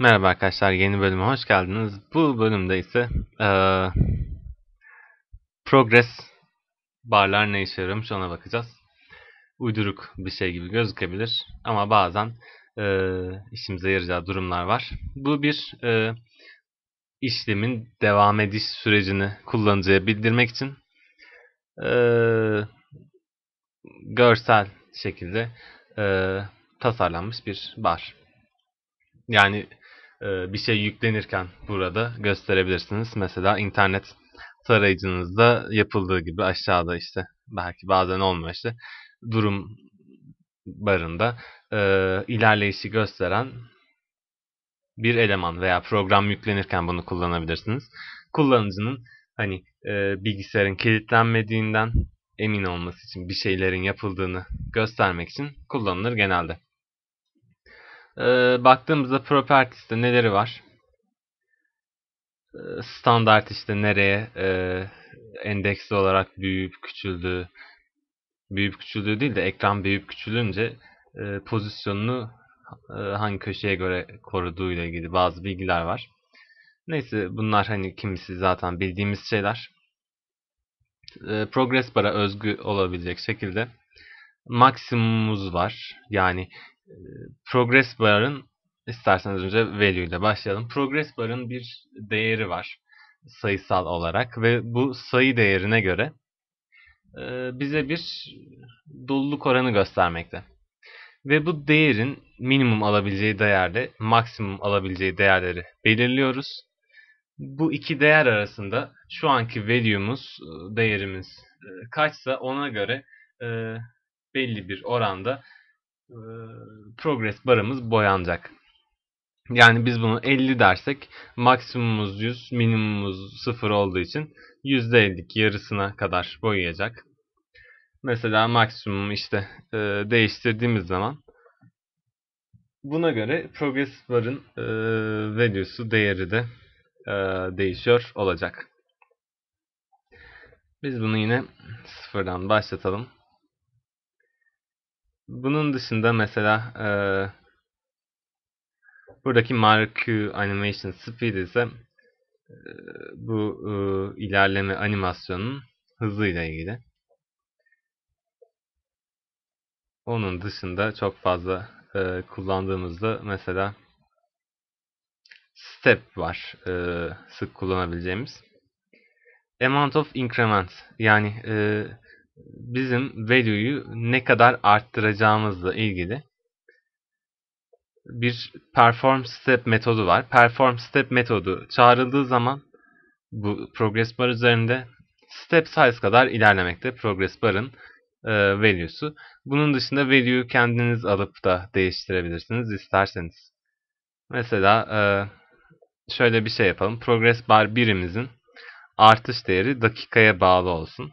Merhaba arkadaşlar, yeni bölüme hoş geldiniz. Bu bölümde ise eee, progress barlar ne işe yarıyormuş ona bakacağız. Uyduruk bir şey gibi gözükebilir ama bazen eee, işimize yarayacağı durumlar var. Bu bir eee, işlemin devam ediş sürecini kullanıcıya bildirmek için eee, görsel şekilde eee, tasarlanmış bir bar. Yani e, bir şey yüklenirken burada gösterebilirsiniz. Mesela internet tarayıcınızda yapıldığı gibi aşağıda işte belki bazen olmuyor işte durum barında e, ilerleyişi gösteren bir eleman veya program yüklenirken bunu kullanabilirsiniz. Kullanıcının hani e, bilgisayarın kilitlenmediğinden emin olması için bir şeylerin yapıldığını göstermek için kullanılır genelde. Ee, baktığımızda properties'te neleri var? Ee, standart işte nereye e, endeksli olarak büyüyüp küçüldüğü, büyüyüp küçüldüğü değil de ekran büyüyüp küçülünce e, pozisyonunu e, hangi köşeye göre koruduğu ile ilgili bazı bilgiler var. Neyse bunlar hani kimisi zaten bildiğimiz şeyler. E, progress bar'a özgü olabilecek şekilde maksimumumuz var. Yani Progress bar'ın isterseniz önce value ile başlayalım. Progress bar'ın bir değeri var sayısal olarak ve bu sayı değerine göre e, bize bir doluluk oranı göstermekte. Ve bu değerin minimum alabileceği değerle maksimum alabileceği değerleri belirliyoruz. Bu iki değer arasında şu anki value'muz, e, değerimiz e, kaçsa ona göre belli bir oranda progress barımız boyanacak. Yani biz bunu 50 dersek maksimumumuz 100, minimumumuz 0 olduğu için %50'lik yarısına kadar boyayacak. Mesela maksimum işte e, değiştirdiğimiz zaman buna göre progress barın e, value'su değeri de e, değişiyor olacak. Biz bunu yine sıfırdan başlatalım. Bunun dışında mesela e, buradaki Marquee Animation Speed ise e, bu e, ilerleme animasyonun hızıyla ilgili. Onun dışında çok fazla e, kullandığımızda mesela step var e, sık kullanabileceğimiz. Amount of increment yani e, bizim value'yu ne kadar arttıracağımızla ilgili bir perform step metodu var. Perform step metodu çağrıldığı zaman bu progress bar üzerinde step size kadar ilerlemekte progress bar'ın e, value'su. Bunun dışında value'yu kendiniz alıp da değiştirebilirsiniz isterseniz. Mesela e, şöyle bir şey yapalım. Progress bar birimizin artış değeri dakikaya bağlı olsun.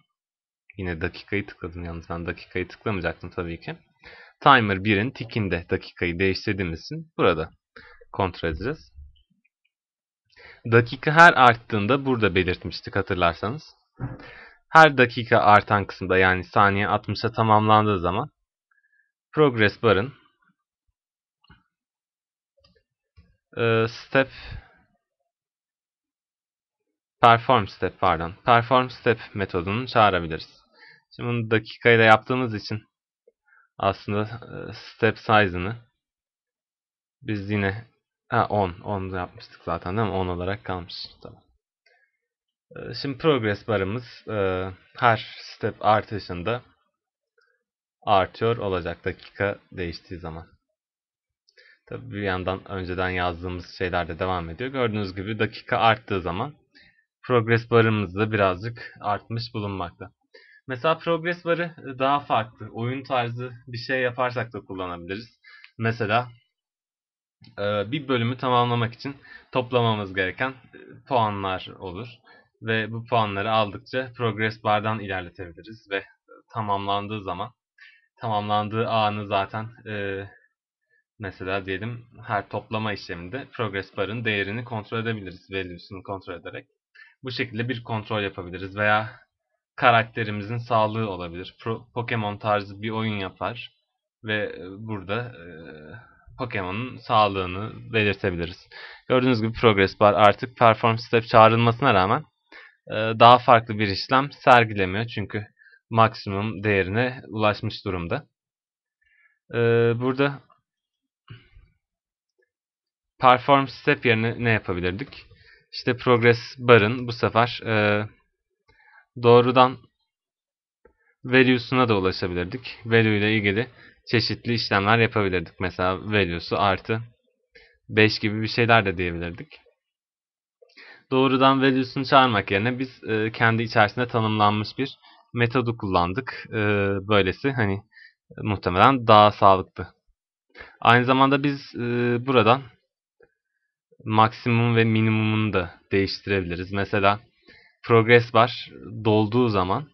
Yine dakikayı tıkladım yalnız ben dakikayı tıklamayacaktım tabii ki. Timer 1'in tikinde dakikayı değiştirdiğimiz için burada kontrol edeceğiz. Dakika her arttığında burada belirtmiştik hatırlarsanız. Her dakika artan kısımda yani saniye 60'a tamamlandığı zaman progress bar'ın e, step perform step pardon perform step metodunu çağırabiliriz. Şimdi bunu dakikayla yaptığımız için aslında e, step size'ını biz yine ha 10 10 yapmıştık zaten değil mi? 10 olarak kalmış. Tamam. E, şimdi progress barımız e, her step artışında artıyor olacak dakika değiştiği zaman. Tabii bir yandan önceden yazdığımız şeyler de devam ediyor. Gördüğünüz gibi dakika arttığı zaman progress barımız da birazcık artmış bulunmakta. Mesela progress bar'ı e, daha farklı. Oyun tarzı bir şey yaparsak da kullanabiliriz. Mesela e, bir bölümü tamamlamak için toplamamız gereken e, puanlar olur. Ve bu puanları aldıkça progress bar'dan ilerletebiliriz. Ve tamamlandığı zaman tamamlandığı anı zaten mesela diyelim her toplama işleminde progress bar'ın değerini kontrol edebiliriz. Value'sunu kontrol ederek. Bu şekilde bir kontrol yapabiliriz. Veya karakterimizin sağlığı olabilir. Pro, Pokemon tarzı bir oyun yapar ve e, burada e, Pokemon'un sağlığını belirtebiliriz. Gördüğünüz gibi Progress Bar artık Perform Step çağrılmasına rağmen e, daha farklı bir işlem sergilemiyor. Çünkü maksimum değerine ulaşmış durumda. E, burada Perform Step yerine ne yapabilirdik? İşte Progress Bar'ın bu sefer e, doğrudan value'suna da ulaşabilirdik. Value ile ilgili çeşitli işlemler yapabilirdik. Mesela value'su artı 5 gibi bir şeyler de diyebilirdik. Doğrudan value'sunu çağırmak yerine biz e, kendi içerisinde tanımlanmış bir metodu kullandık. E, böylesi hani muhtemelen daha sağlıklı. Aynı zamanda biz e, buradan maksimum ve minimumunu da değiştirebiliriz. Mesela progress bar dolduğu zaman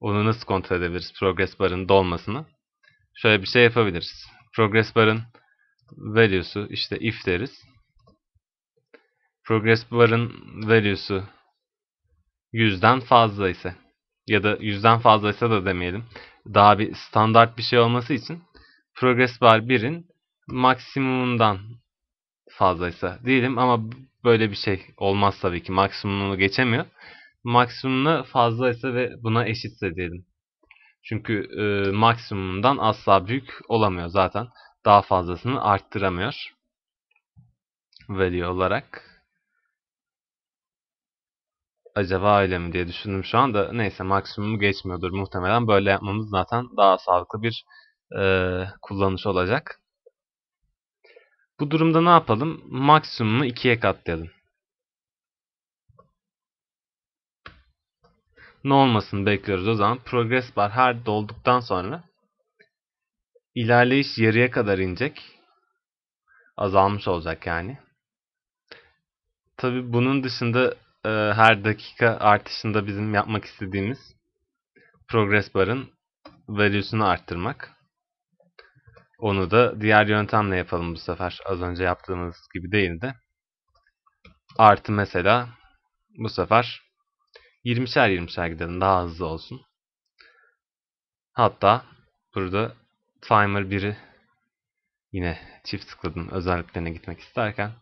onu nasıl kontrol edebiliriz? Progress bar'ın dolmasını. Şöyle bir şey yapabiliriz. Progress bar'ın value'su işte if deriz. Progress bar'ın value'su 100'den fazla ise ya da 100'den fazlaysa da demeyelim. Daha bir standart bir şey olması için progress bar 1'in maksimumundan fazlaysa diyelim ama böyle bir şey olmaz tabii ki. Maksimumunu geçemiyor. Maksimumuna fazlaysa ve buna eşitse diyelim. Çünkü e, maksimumundan asla büyük olamıyor zaten. Daha fazlasını arttıramıyor. Value olarak. Acaba öyle mi diye düşündüm şu anda. Neyse maksimumu geçmiyordur muhtemelen. Böyle yapmamız zaten daha sağlıklı bir e, kullanış olacak. Bu durumda ne yapalım? Maksimumu 2'ye katlayalım. Ne olmasını bekliyoruz o zaman? Progress bar her dolduktan sonra ilerleyiş yarıya kadar inecek. Azalmış olacak yani. Tabi bunun dışında e, her dakika artışında bizim yapmak istediğimiz progress bar'ın value'sunu arttırmak. Onu da diğer yöntemle yapalım bu sefer. Az önce yaptığımız gibi değil de. Artı mesela bu sefer 20'şer 20'şer gidelim. Daha hızlı olsun. Hatta burada timer 1'i yine çift tıkladım özelliklerine gitmek isterken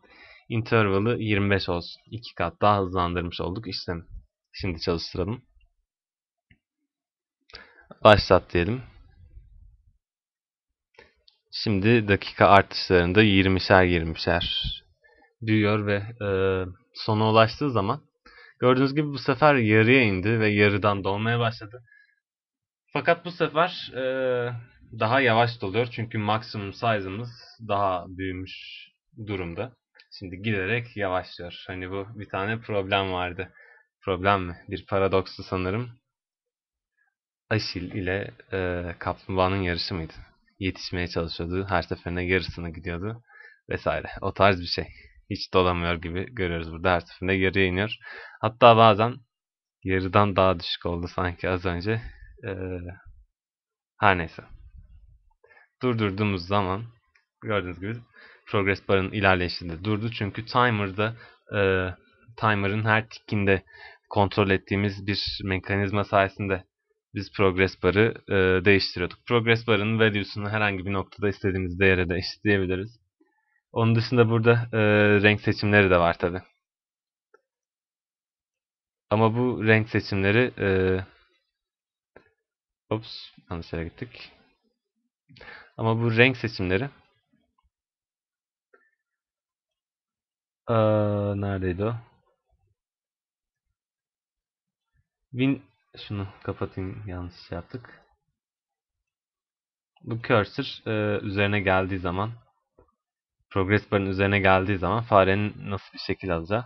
interval'ı 25 olsun. 2 kat daha hızlandırmış olduk işlemi. Şimdi çalıştıralım. Başlat diyelim. Şimdi dakika artışlarında 20'şer 20'şer büyüyor ve e, sona ulaştığı zaman gördüğünüz gibi bu sefer yarıya indi ve yarıdan dolmaya başladı. Fakat bu sefer e, daha yavaş doluyor çünkü maksimum size'ımız daha büyümüş durumda. Şimdi giderek yavaşlıyor. Hani bu bir tane problem vardı. Problem mi? Bir paradokstu sanırım. Aşil ile e, kaplumbağanın yarışı mıydı? Yetişmeye çalışıyordu. Her seferinde yarısını gidiyordu vesaire. O tarz bir şey. Hiç dolamıyor gibi görüyoruz burada. Her seferinde yarıya iniyor. Hatta bazen yarıdan daha düşük oldu sanki az önce. Ee, her neyse. Durdurduğumuz zaman gördüğünüz gibi progress barın ilerleyişinde durdu. Çünkü timer'da e, timer'ın her tikinde kontrol ettiğimiz bir mekanizma sayesinde biz progress bar'ı e, değiştiriyorduk. Progress bar'ın value'sunu herhangi bir noktada istediğimiz değere de eşitleyebiliriz. Onun dışında burada e, renk seçimleri de var tabi. Ama bu renk seçimleri e, ops yanlış yere gittik. Ama bu renk seçimleri e, neredeydi o? Şunu kapatayım yanlış şey yaptık. Bu cursor e, üzerine geldiği zaman progress bar'ın üzerine geldiği zaman farenin nasıl bir şekil alacağı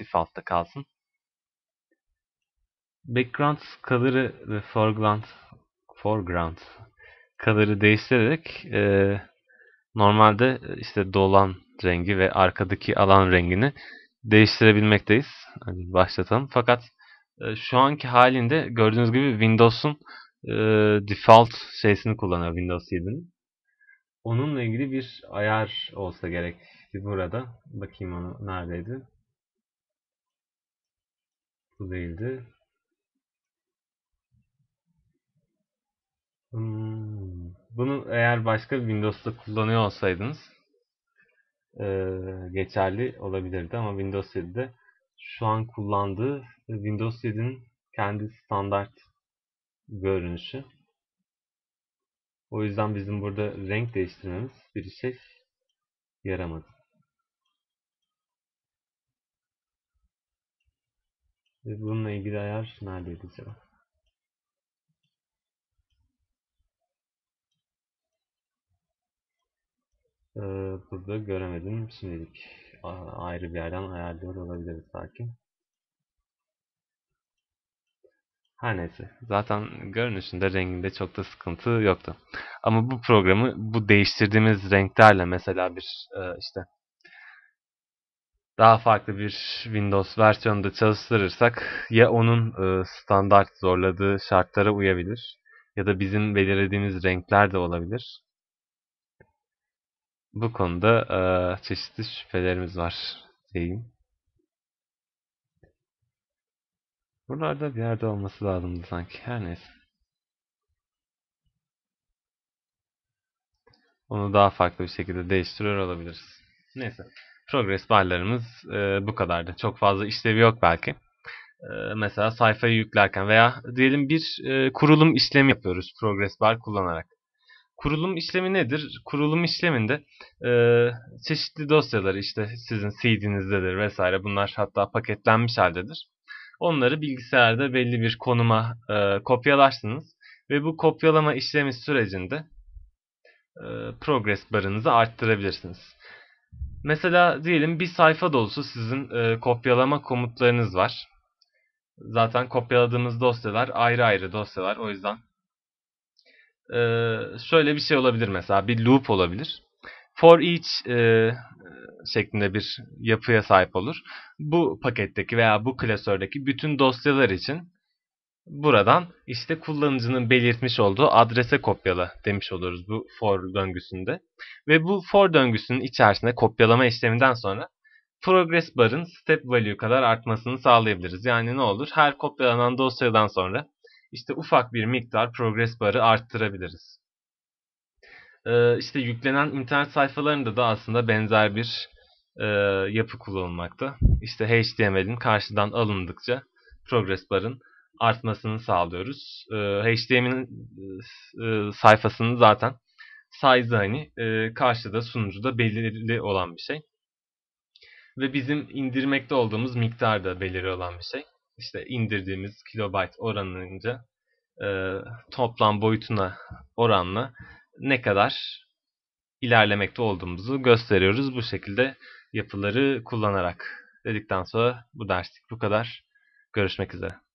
default'ta kalsın. Background color'ı ve foreground foreground color'ı değiştirerek e, normalde işte dolan rengi ve arkadaki alan rengini değiştirebilmekteyiz. Hani başlatalım. Fakat e, şu anki halinde gördüğünüz gibi Windows'un e, default şeysini kullanıyor Windows 7'nin. Onunla ilgili bir ayar olsa gerekti burada. Bakayım onu neredeydi. Bu değildi. Hmm, Bunu eğer başka bir Windows'ta kullanıyor olsaydınız e, geçerli olabilirdi ama Windows 7'de şu an kullandığı Windows 7'nin kendi standart görünüşü. O yüzden bizim burada renk değiştirmemiz bir işe yaramadı. Ve bununla ilgili ayar neredeydi acaba? Ee, burada göremedim. Şimdilik ayrı bir yerden ayarlıyor olabiliriz belki. Her neyse. Zaten görünüşünde renginde çok da sıkıntı yoktu. Ama bu programı bu değiştirdiğimiz renklerle mesela bir e, işte daha farklı bir Windows versiyonunda çalıştırırsak ya onun e, standart zorladığı şartlara uyabilir ya da bizim belirlediğimiz renkler de olabilir. Bu konuda e, çeşitli şüphelerimiz var diyeyim. Buralarda bir yerde olması lazımdı sanki. Her neyse. Onu daha farklı bir şekilde değiştiriyor olabiliriz. Neyse. Progress barlarımız e, bu kadardı. Çok fazla işlevi yok belki. E, mesela sayfayı yüklerken veya diyelim bir e, kurulum işlemi yapıyoruz Progress bar kullanarak. Kurulum işlemi nedir? Kurulum işleminde e, çeşitli dosyaları işte sizin CD'nizdedir vesaire bunlar hatta paketlenmiş haldedir. Onları bilgisayarda belli bir konuma e, kopyalarsınız ve bu kopyalama işlemi sürecinde e, progress barınızı arttırabilirsiniz. Mesela diyelim bir sayfa dolusu sizin e, kopyalama komutlarınız var. Zaten kopyaladığımız dosyalar ayrı ayrı dosyalar. O yüzden e, şöyle bir şey olabilir mesela. Bir loop olabilir. For each e, şeklinde bir yapıya sahip olur. Bu paketteki veya bu klasördeki bütün dosyalar için buradan işte kullanıcının belirtmiş olduğu adrese kopyala demiş oluruz bu for döngüsünde. Ve bu for döngüsünün içerisinde kopyalama işleminden sonra progress bar'ın step value kadar artmasını sağlayabiliriz. Yani ne olur? Her kopyalanan dosyadan sonra işte ufak bir miktar progress bar'ı arttırabiliriz. Ee, işte yüklenen internet sayfalarında da aslında benzer bir e, yapı kullanılmakta. İşte HTML'in karşıdan alındıkça progress bar'ın artmasını sağlıyoruz. E, HTML'in e, sayfasının zaten size hani e, karşıda sunucuda belirli olan bir şey. Ve bizim indirmekte olduğumuz miktar da belirli olan bir şey. İşte indirdiğimiz kilobayt oranınca e, toplam boyutuna oranla ne kadar ilerlemekte olduğumuzu gösteriyoruz bu şekilde yapıları kullanarak dedikten sonra bu derslik bu kadar. Görüşmek üzere.